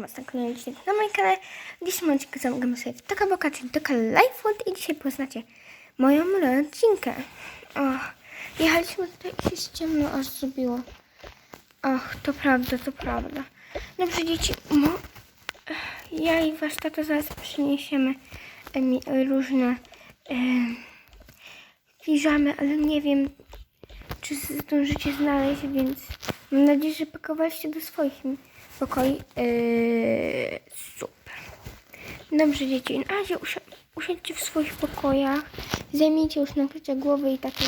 Was na kolejny odcinek na moim kanale. W dzisiejszym odcinku zamykamy w Taka Boka, czyli Taka Life World i dzisiaj poznacie moją rodzinkę. Och, jechaliśmy tutaj i się ciemno aż zrobiło. Och, to prawda, to prawda. Dobrze, dzieci, mo... ja i Wasz tata zaraz przyniesiemy mi różne piżamy, ale nie wiem, czy zdążycie znaleźć, więc mam nadzieję, że pakowaliście do swoich pokoi. Yy, super. Dobrze, dzieci. Na razie usi- usiądźcie w swoich pokojach. Zajmijcie już nakrycie głowy i takie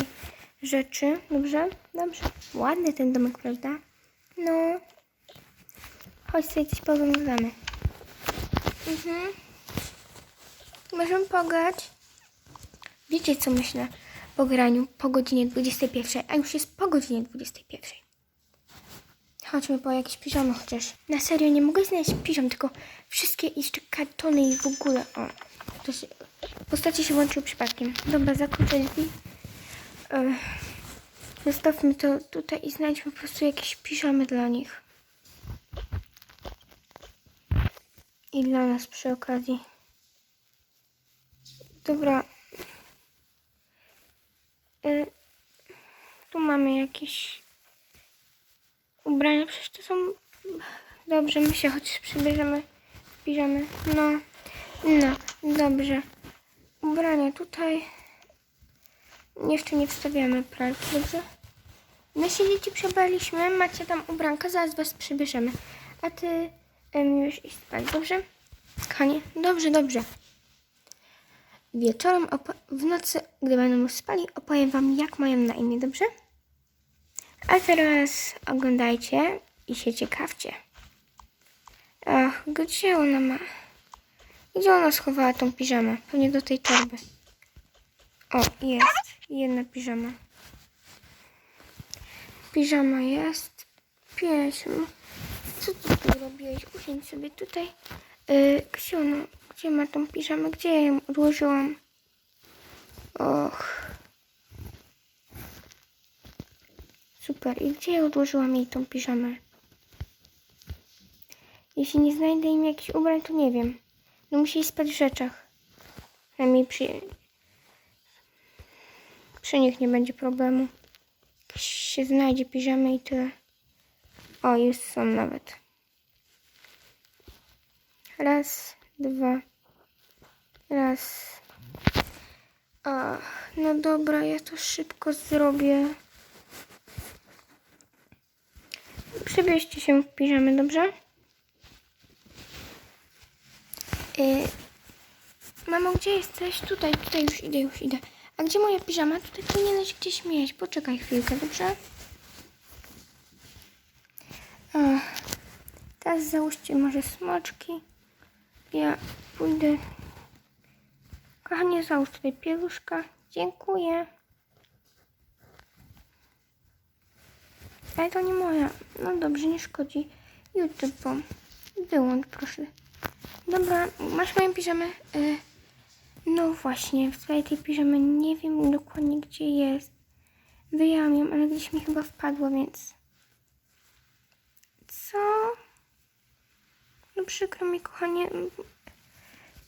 rzeczy. Dobrze? Dobrze. Ładny ten domek, prawda? No. Chodź sobie coś poglądamy. Mhm. Możemy pograć? Wiecie, co myślę po graniu po godzinie 21, a już jest po godzinie 21. Chodźmy po jakieś piżamy chociaż. Na serio, nie mogę znaleźć piżam, tylko wszystkie jeszcze kartony i w ogóle. O, to się, postacie się włączyły przypadkiem. Dobra, zakluczę drzwi. Ech, Zostawmy to tutaj i znajdźmy po prostu jakieś piżamy dla nich. I dla nas przy okazji. Dobra, Y, tu mamy jakieś ubrania, przecież to są... Dobrze, my się choć przybierzemy, bierzemy. No, no, dobrze. Ubrania tutaj. Jeszcze nie wstawiamy pralki, dobrze? My się dzieci przebraliśmy, macie tam ubranka, zaraz was przybierzemy. A ty już idź spać, dobrze? Kochanie, dobrze, dobrze. Wieczorem, w nocy, gdy będą spali, opowiem wam, jak mają na imię, dobrze? A teraz oglądajcie i się ciekawcie. Ach, gdzie ona ma? Gdzie ona schowała tą piżamę? Pewnie do tej torby. O, jest. Jedna piżama. Piżama jest. Piesiu. Co ty tu robiłeś? Usiądź sobie tutaj. Yy, gdzie ona? Gdzie ma tą piżamę? Gdzie ja ją odłożyłam? Och. Super. I gdzie ja odłożyłam jej tą piżamę? Jeśli nie znajdę im jakichś ubrań, to nie wiem. No musi spać w rzeczach. Przynajmniej przy... Przy nich nie będzie problemu. Jakieś się znajdzie piżamy i tyle. O, już są nawet. Raz, dwa. Raz. Ach, no dobra, ja to szybko zrobię. Przebierzcie się w piżamy, dobrze? Yy, mamo, gdzie jesteś? Tutaj, tutaj już idę, już idę. A gdzie moja piżama? Tutaj powinieneś gdzieś mieć. Poczekaj chwilkę, dobrze? Ach, teraz załóżcie może smoczki. Ja pójdę. Kochanie, załóż tutaj pieluszka. Dziękuję. Ale to nie moja. No dobrze, nie szkodzi. YouTube. Wyłącz, proszę. Dobra, masz moją piżamę? Y, no właśnie, w swojej tej piżamy nie wiem dokładnie gdzie jest. Wyjęłam ją, ale gdzieś mi chyba wpadło, więc... Co? No przykro mi, kochanie.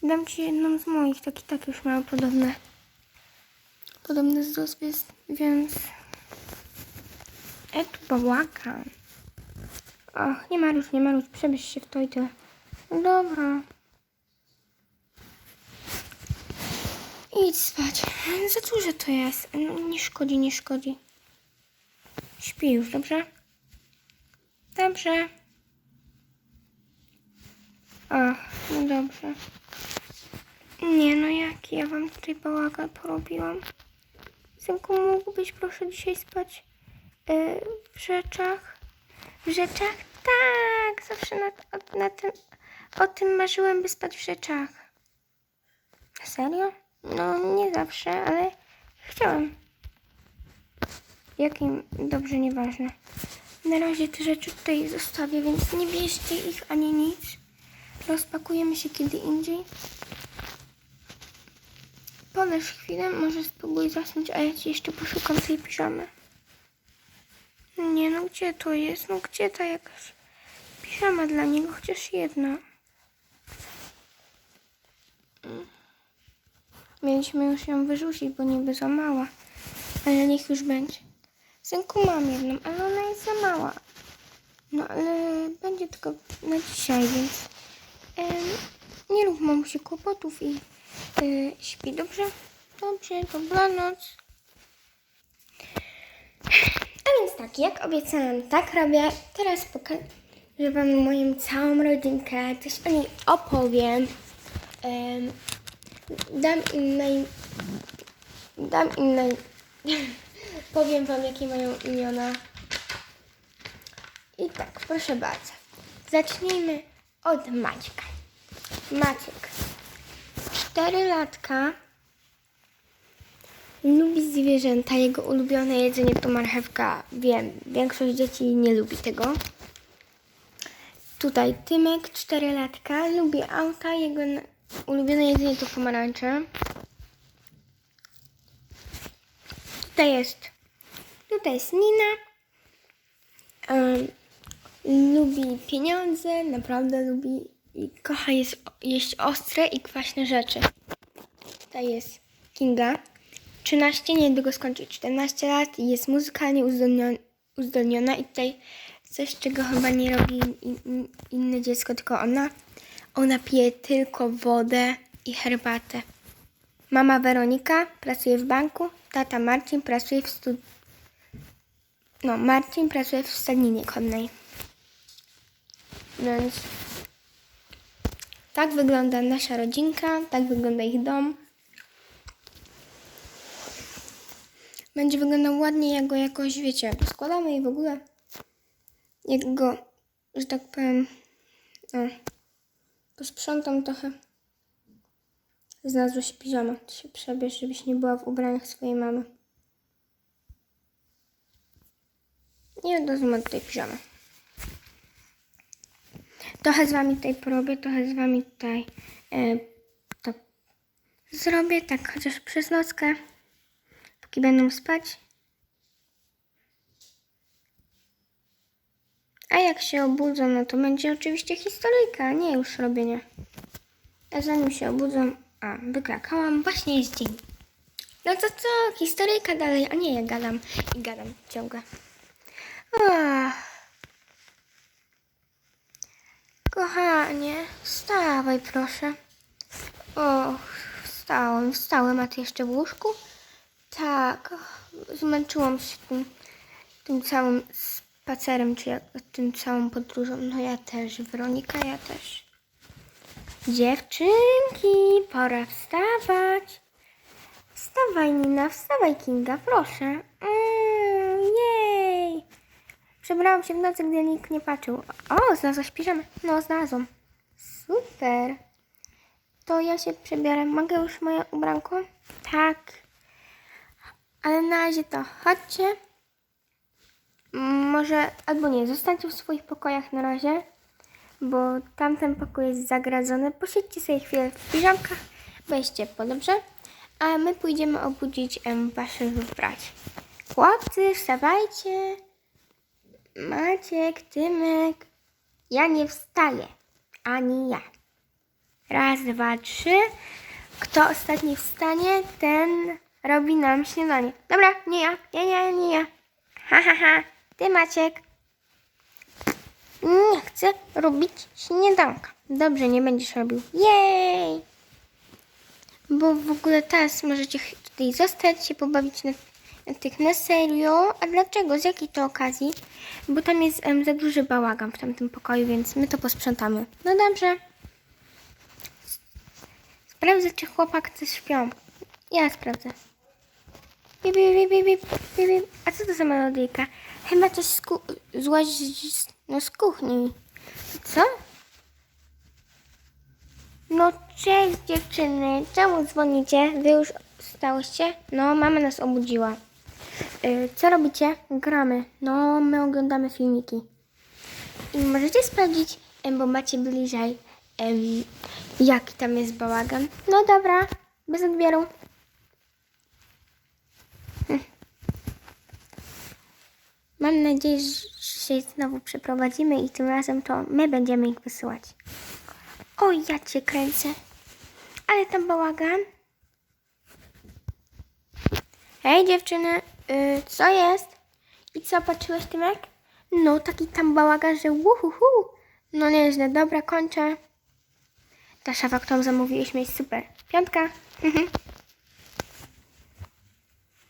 Dam ci jedną z moich, tak i tak już miały podobne. Podobny wzrost, więc... E, tu bałagan. Och, nie marusz, nie marusz, przebierz się w to i tyle. No Dobra. Idź spać. Za dużo to jest. No, nie szkodzi, nie szkodzi. Śpi już, dobrze? Dobrze. Ach, no dobrze. Nie no, jaki ja wam tutaj bałagan porobiłam. Synku, mógłbyś proszę dzisiaj spać e, w rzeczach? W rzeczach? Tak, zawsze na, na tym, o tym marzyłem, by spać w rzeczach. Serio? No, nie zawsze, ale chciałem. Jakim dobrze, nieważne. Na razie te rzeczy tutaj zostawię, więc nie bierzcie ich ani nic. Rozpakujemy się kiedy indziej. Poleż chwilę, może spróbuj zasnąć, a ja ci jeszcze poszukam tej piżamy. Nie no, gdzie to jest? No gdzie ta jakaś piżama dla niego, chociaż jedna. Mieliśmy już ją wyrzucić, bo niby za mała. Ale niech już będzie. Synku mam jedną, ale ona jest za mała. No ale będzie tylko na dzisiaj, więc em, nie rób mamusi kłopotów i e, śpi dobrze? Dobrze, dobranoc. A więc tak, jak obiecałam, tak robię. Teraz pokażę Wam moją całą rodzinkę, coś o niej opowiem. Em, dam im naj... Dam im naj... Powiem Wam, jakie mają imiona. I tak, proszę bardzo. Zacznijmy od Maćka. Maciek. Cztery latka. Lubi zwierzęta. Jego ulubione jedzenie to marchewka. Wiem, większość dzieci nie lubi tego. Tutaj Tymek, 4 latka. Lubi auta. Jego ulubione jedzenie to pomarańcze. Tutaj jest. Tutaj jest Nina. Em, lubi pieniądze, naprawdę lubi i kocha jest, jeść ostre i kwaśne rzeczy. Tutaj jest Kinga. 13, niedługo skończy 14 lat i jest muzykalnie uzdolniona, uzdolniona i tutaj coś, czego chyba nie robi in, in, inne dziecko, tylko ona. Ona pije tylko wodę i herbatę. Mama Weronika pracuje w banku, tata Marcin pracuje w stu... No, Marcin pracuje w stadninie konnej. Więc tak wygląda nasza rodzinka, tak wygląda ich dom. Będzie wyglądał ładnie, jak go jakoś, wiecie, składamy i w ogóle jak go, że tak powiem, no, posprzątam trochę. Znalazła się piżama. To się przebierz, żebyś nie była w ubraniach swojej mamy. I od razu mam tutaj piżamę. Trochę z wami tutaj porobię, trochę z wami tutaj e, zrobię, tak chociaż przez nockę, póki będą spać. A jak się obudzą, no to będzie oczywiście historyjka, nie już robienie. A zanim się obudzą, a wykrakałam, właśnie jest dzień. No to co, historyjka dalej, a nie ja gadam i gadam ciągle. Ach. Kochanie, wstawaj proszę. O, wstałem, wstałem, a ty jeszcze w łóżku? Tak, zmęczyłam się tym, tym całym spacerem, czy jak, tym całą podróżą. No ja też, Weronika, ja też. Dziewczynki, pora wstawać. Wstawaj, Nina, wstawaj, Kinga, proszę. Mm, jej. Przebrałam się w nocy, gdy nikt nie patrzył. O, znalazłaś piżamę. No, znalazłam. Super. To ja się przebiorę. Mogę już moje ubranko? Tak. Ale na razie to chodźcie. Może, albo nie, zostańcie w swoich pokojach na razie, bo tamten pokój jest zagradzony. Posiedźcie sobie chwilę w piżamkach, bo jest ciepło, dobrze? A my pójdziemy obudzić em, waszych braci. Chłopcy, wstawajcie. Maciek, Tymek. Ja nie wstaję. Ani ja. Raz, dwa, trzy. Kto ostatni wstanie, ten robi nam śniadanie. Dobra, nie ja, nie, nie, nie ja. Ha, ha, ha. Ty, Maciek. Nie chcę robić śniadanka. Dobrze, nie będziesz robił. Jej! Bo w ogóle teraz możecie tutaj zostać, się pobawić na, na tych na serio. A dlaczego? Z jakiej to okazji? Bo tam jest za duży bałagan w tamtym pokoju, więc my to posprzątamy. No dobrze. Sprawdzę, czy chłopak śpią. Ja sprawdzę. Bip, bip, bip, bip, bip, bip. A co to za melodyjka? Chyba coś z, z, no, z kuchni. Co? No cześć dziewczyny, czemu dzwonicie? Wy już stałyście? No, mama nas obudziła. Y, co robicie? Gramy. No, my oglądamy filmiki. I możecie sprawdzić, em, bo macie bliżej, em, jaki tam jest bałagan. No dobra, bez odbioru. Mam nadzieję, że się znowu przeprowadzimy i tym razem to my będziemy ich wysyłać. O, ja cię kręcę. Ale tam bałagan. Hej dziewczyny, yy, co jest? I co, patrzyłeś Tymek? No, taki tam bałagan, że uhuhu. No nieźle, dobra, kończę. Ta szafa, którą zamówiliśmy jest super. Piątka.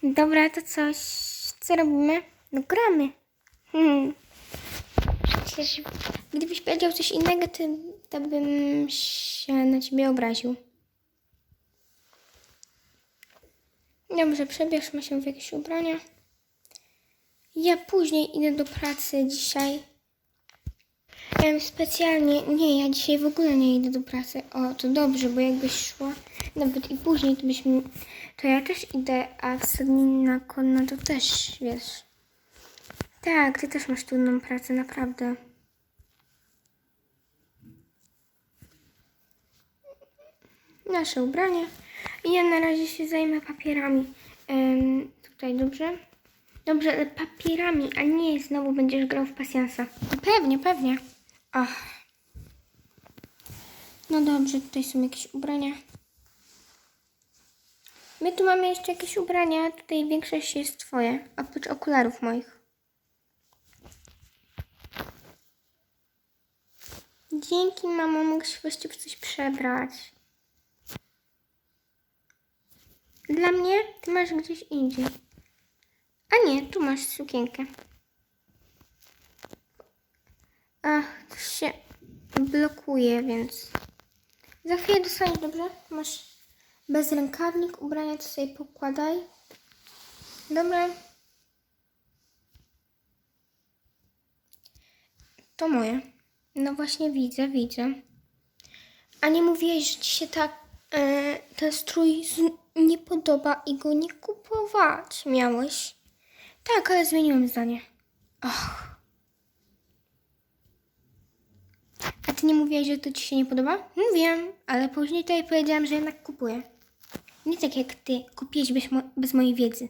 Dobra, to coś. Co robimy? No gramy. Hmm. Przecież gdybyś powiedział coś innego, to, to bym się na ciebie obraził. Dobrze, przebierzmy się w jakieś ubrania. Ja później idę do pracy dzisiaj. Em, specjalnie, nie, ja dzisiaj w ogóle nie idę do pracy. O, to dobrze, bo jakbyś szła nawet i później, to byśmy, to ja też idę, a na konna to też, wiesz. Tak, ty też masz trudną pracę, naprawdę. Nasze ubrania. I ja na razie się zajmę papierami. Em, tutaj, dobrze? Dobrze, ale papierami, a nie znowu będziesz grał w pasjansa. Pewnie, pewnie. Ach. No dobrze, tutaj są jakieś ubrania. My tu mamy jeszcze jakieś ubrania, tutaj większość jest twoje, oprócz okularów moich. Dzięki, mamo, mogę się właściwie w coś przebrać. Dla mnie ty masz gdzieś indziej. A nie, tu masz sukienkę. Ach, to się blokuje, więc za chwilę dostaniesz, dobrze? Masz bezrękawnik, ubrania to sobie pokładaj. Dobra. To moje. No właśnie widzę, widzę. A nie mówiłeś, że ci się tak e, ten strój nie podoba i go nie kupować miałeś? Tak, ale zmieniłem zdanie. Och. A ty nie mówiłaś, że to ci się nie podoba? Mówiłem, ale później tutaj powiedziałam, że jednak kupuję. Nie tak jak ty, kupiłeś bez, mo- bez mojej wiedzy.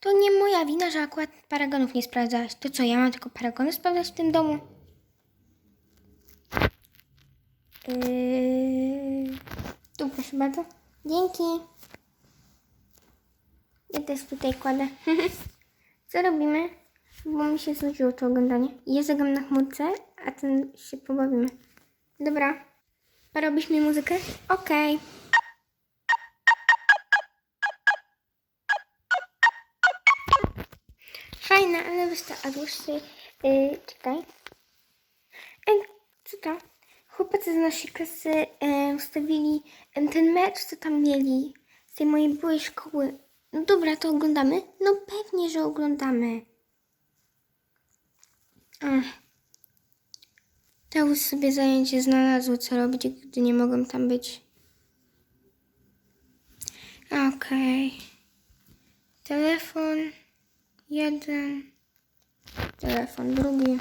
To nie moja wina, że akurat paragonów nie sprawdzałaś. To co, ja mam tylko paragony sprawdzać w tym domu? Yy... Tu proszę bardzo. Dzięki. Ja też tutaj kładę. Co robimy? Bo mi się znudziło to oglądanie. Ja zagam na chmurce, a ten się pobawimy. Dobra. Robisz mi muzykę? Okej. Fajna, ale wiesz to, a dłuższy... Yy, czekaj. Co to? Chłopacy z naszej klasy e, ustawili ten mecz, co tam mieli z tej mojej byłej szkoły. No dobra, to oglądamy? No pewnie, że oglądamy. Ach. Teusz sobie zajęcie znalazło, co robić, gdy nie mogą tam być. Okej. Telefon. Jeden. Telefon drugi.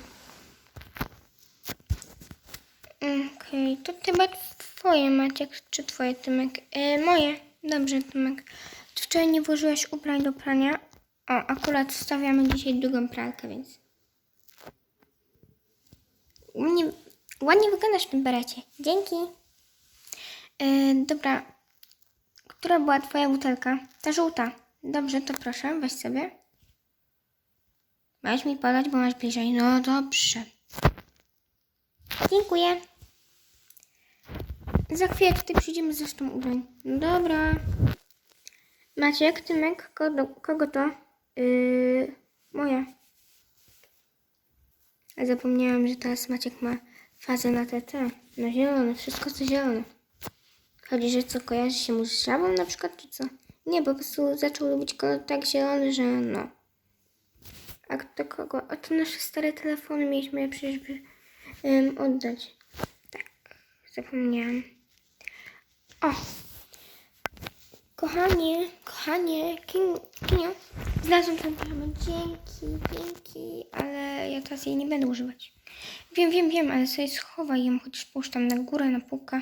Okej, to chyba twoje Maciek, czy twoje Tymek? E, moje. Dobrze, Tymek. Ty wczoraj nie włożyłeś ubrań do prania. O, akurat stawiamy dzisiaj drugą pralkę, więc... Ładnie, ładnie wyglądasz w tym berecie. Dzięki. E, dobra. Która była twoja butelka? Ta żółta. Dobrze, to proszę, weź sobie. Masz mi podać, bo masz bliżej. No dobrze. Dziękuję. Za chwilę tutaj przyjdziemy ze sztą ubrań. No dobra. Maciek, Tymek, kogo, kogo to? Yy, moja. A zapomniałam, że teraz Maciek ma fazę na TT. Na zielone, wszystko co zielone. Chodzi, że co, kojarzy się mu z żabą na przykład, czy co? Nie, po prostu zaczął lubić kolor tak zielony, że no. A do kogo? A to nasze stare telefony mieliśmy przecież ym, oddać. Tak, zapomniałam. O! Kochanie, kochanie, kin, kinio, znalazłam ten piżamę. Dzięki, dzięki, ale ja teraz jej nie będę używać. Wiem, wiem, wiem, ale sobie schowaj ją, chociaż tam na górę, na półkę,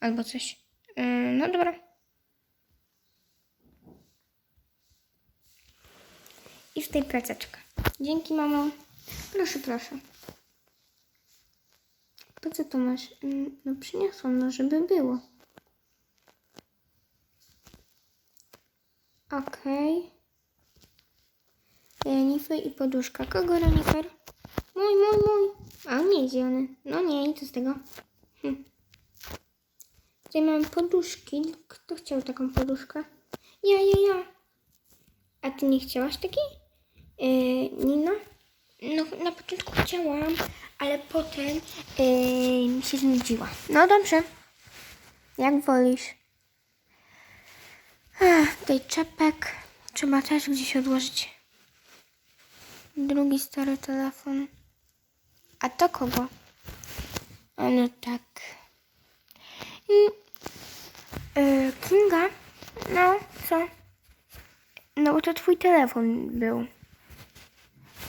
albo coś. Yy, no dobra. I tutaj placeczka. Dzięki, mamo. Proszę, proszę. Po co to masz? Mm, No przyniosłam, no żeby było. Okej. Renifer i poduszka. Kogo renifer? Mój, mój, mój. A nie, zielony. No nie, i co z tego? Hm. Tutaj mam poduszki. Kto chciał taką poduszkę? Ja, ja, ja. A ty nie chciałaś takiej? Yy, Nina? No, na początku chciałam, ale potem yy, mi się znudziła. No dobrze. Jak wolisz. Tutaj czepek. Trzeba też gdzieś odłożyć. Drugi stary telefon. A to kogo? A no tak. Yy, Kinga? No, co? No bo to twój telefon był.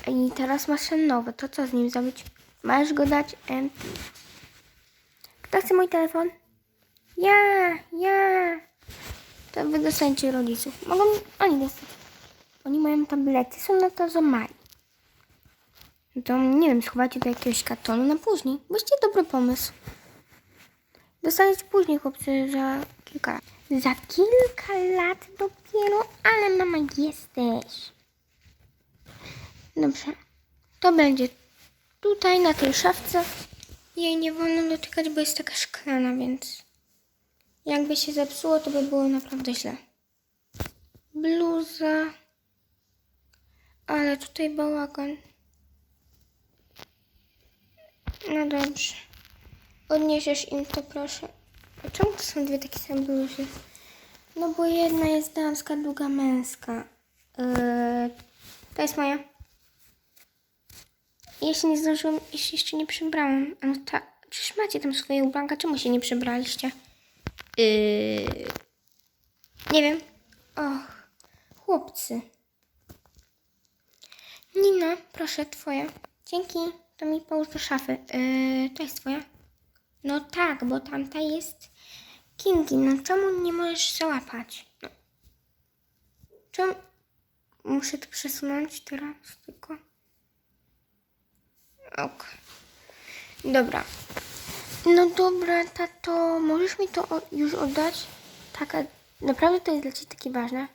I teraz masz ten nowy. To co z nim zrobić? Masz go dać empty. Kto chce mój telefon? Ja, ja. To wy dostaniecie rodziców. Mogą oni dostać. Oni mają tablety. Są na to za mali. No to nie wiem, schowacie do jakiegoś kartonu na później. Właściwie dobry pomysł. Dostaniecie później, chłopcy, za kilka lat. Za kilka lat dopiero? Ale mama jesteś. Dobrze. To będzie tutaj, na tej szafce. Jej nie wolno dotykać, bo jest taka szklana, więc jakby się zepsuło, to by było naprawdę źle. Bluza. Ale tutaj bałagan. No dobrze. Odniesiesz im to, proszę. A czemu to są dwie takie same bluzy? No bo jedna jest damska, druga męska. Yy, to jest moja. Jeśli nie zdążyłam, jeśli jeszcze nie przybrałam. A No tak, przecież macie tam swoje ubranka, czemu się nie przybraliście? Yy, nie wiem. Och, chłopcy. Nina, proszę, twoja. Dzięki, to mi połóż do szafy. Yy, to jest twoja? No tak, bo tamta jest Kingi. No czemu nie możesz załapać? No. Czemu? Muszę to przesunąć teraz tylko. Ok. Dobra. No dobra, tato, możesz mi to już oddać? Tak, naprawdę to jest dla Ciebie takie ważne?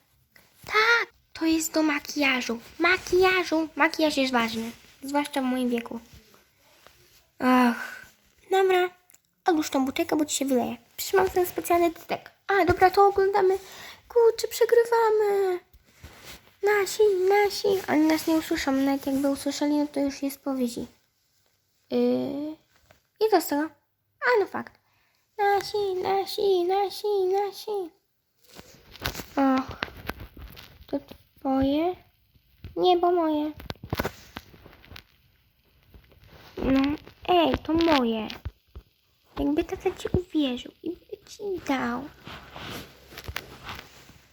Tak, to jest do makijażu. Makijażu. Makijaż jest ważny. Zwłaszcza w moim wieku. Ach. Dobra. Odłóż tą butelkę, bo Ci się wyleje. Przecież mam ten specjalny dodatek. A, dobra, to oglądamy. Kurczę, przegrywamy. Nasi, nasi. Oni nas nie usłyszą. Nawet jakby usłyszeli, no to już jest powiedzi. Yy, I co z tego? A, no fakt. Nasi, nasi, nasi, nasi. Och. To twoje? Nie, bo moje. No, ej, to moje. Jakby tata ci uwierzył i by ci dał.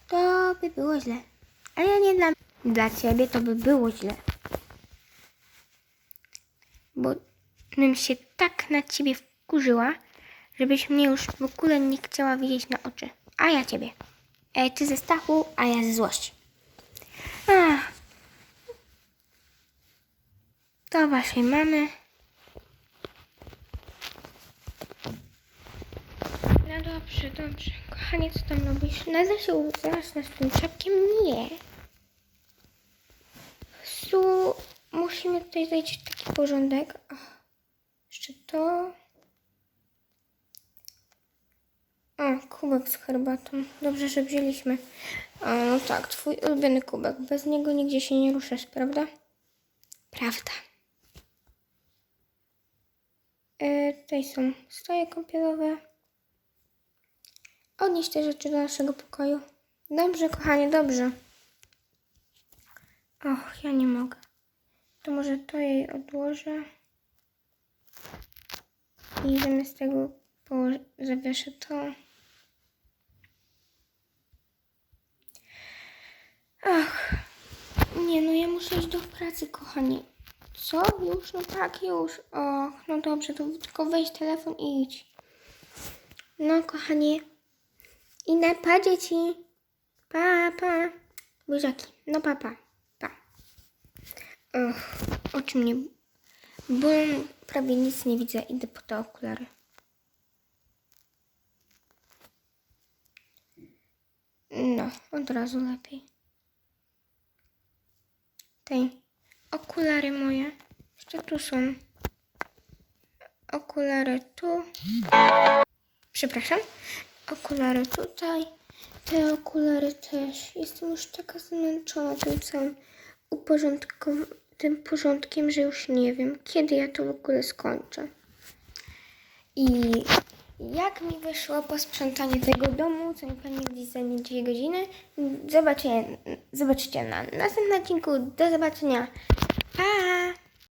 To by było źle. Ale nie dla Dla ciebie to by było źle. Bo bym się tak na ciebie wkurzyła, żebyś mnie już w ogóle nie chciała widzieć na oczy. A ja ciebie. E, ty ze strachu, a ja ze złości. Ach. Do waszej mamy. No dobrze, dobrze. Kochanie, co tam robisz? Nada się uzasz nas tym czapkiem? Nie. Su, musimy tutaj zejść w taki porządek. Ach, jeszcze to. O, kubek z herbatą. Dobrze, że wzięliśmy. A, no tak, twój ulubiony kubek. Bez niego nigdzie się nie ruszasz, prawda? Prawda. E, tutaj są stoje kąpielowe. Odnieś te rzeczy do naszego pokoju. Dobrze, kochanie, dobrze. Och, ja nie mogę. To może to jej odłożę. I zamiast tego zawieszę to. Ach, nie no, ja muszę iść do pracy, kochani. Co? Już? No tak, już. Och, no dobrze, to tylko weź telefon i idź. No, kochanie. I na pa, dzieci. Pa, pa. Buziaki. No, pa, pa. Pa. Ugh, oczy mnie bolą, prawie nic nie widzę. Idę po te okulary. No, od razu lepiej. Tej okulary moje. Jeszcze tu są. Okulary tu. Przepraszam. Okulary tutaj. Te okulary też. Jestem już taka zmęczona tym całym tym porządkiem, że już nie wiem, kiedy ja to w ogóle skończę. I jak mi wyszło posprzątanie tego domu, co mi pewnie gdzieś zajmie 2 godziny, zobaczycie, zobaczycie na następnym odcinku. Do zobaczenia. Pa!